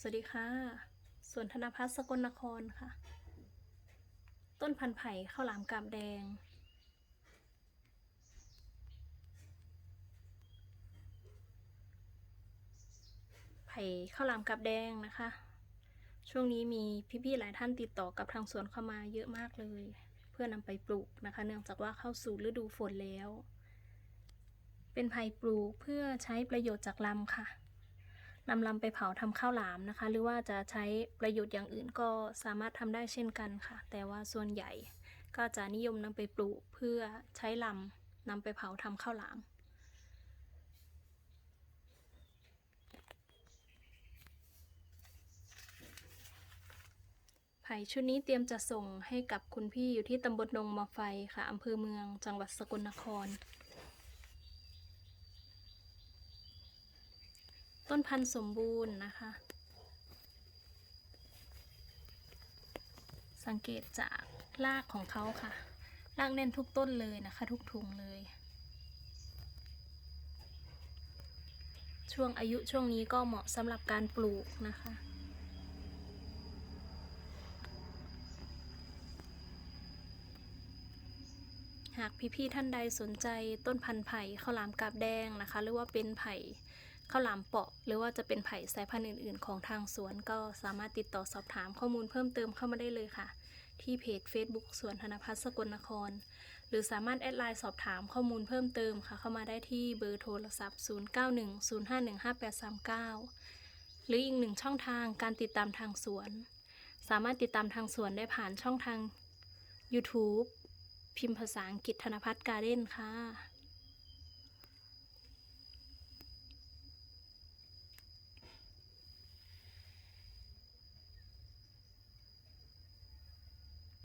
สวัสดีค่ะสวนธนพัฒน์สกลนครค่ะ ต้นพันธุ์ไผ่ข้าวหลามกาบแดง ไผ่ข้าวหลามกาบแดงนะคะ ช่วงนี้มีพี่ๆหลายท่านติดต่อกับทางสวนเข้ามาเยอะมากเลย เพื่อนำไปปลูกนะคะ เนื่องจากว่าเข้าสู่ฤดูฝนแล้ว เป็นไผ่ปลูกเพื่อใช้ประโยชน์จากลำค่ะ นำลำไปเผาทำข้าวหลามนะคะ หรือว่าจะใช้ประโยชน์อย่างอื่นก็สามารถทำได้เช่นกันค่ะ แต่ว่าส่วนใหญ่ก็จะนิยมนำไปปลูกเพื่อใช้ลำนำไปเผาทำข้าวหลามไผ่ชุดนี้เตรียมจะส่งให้กับคุณพี่อยู่ที่ตำบลดงมาไฟค่ะอำเภอเมืองจังหวัดสกลนคร ต้นพันธุ์สมบูรณ์นะคะ สังเกตจากรากของเขาค่ะ รากแน่นทุกต้นเลยนะคะ ทุกถุงเลย ช่วงอายุช่วงนี้ก็เหมาะสำหรับการปลูกนะคะหากพี่ๆท่านใดสนใจต้นพันธุ์ไผ่ข้าวหลามกาบแดงนะคะ หรือว่าเป็นไผ่ ข้าวหลามเปาะ หรือว่าจะเป็นไผ่สายพันธุ์อื่น ๆ ของทางสวนก็สามารถติดต่อสอบถามข้อมูลเพิ่มเติมเข้ามาได้เลยค่ะ ที่เพจ Facebook สวนธนพัฒน์สกลนคร หรือสามารถแอดไลน์สอบถามข้อมูลเพิ่มเติมค่ะ เข้ามาได้ที่เบอร์โทรศัพท์ 0910515839 หรืออีกหนึ่งช่องทางการติดตามทางสวน สามารถติดตามทางสวนได้ผ่านช่องทาง YouTube พิมพ์ภาษาอังกฤษธนพัฒน์การ์เด้นค่ะ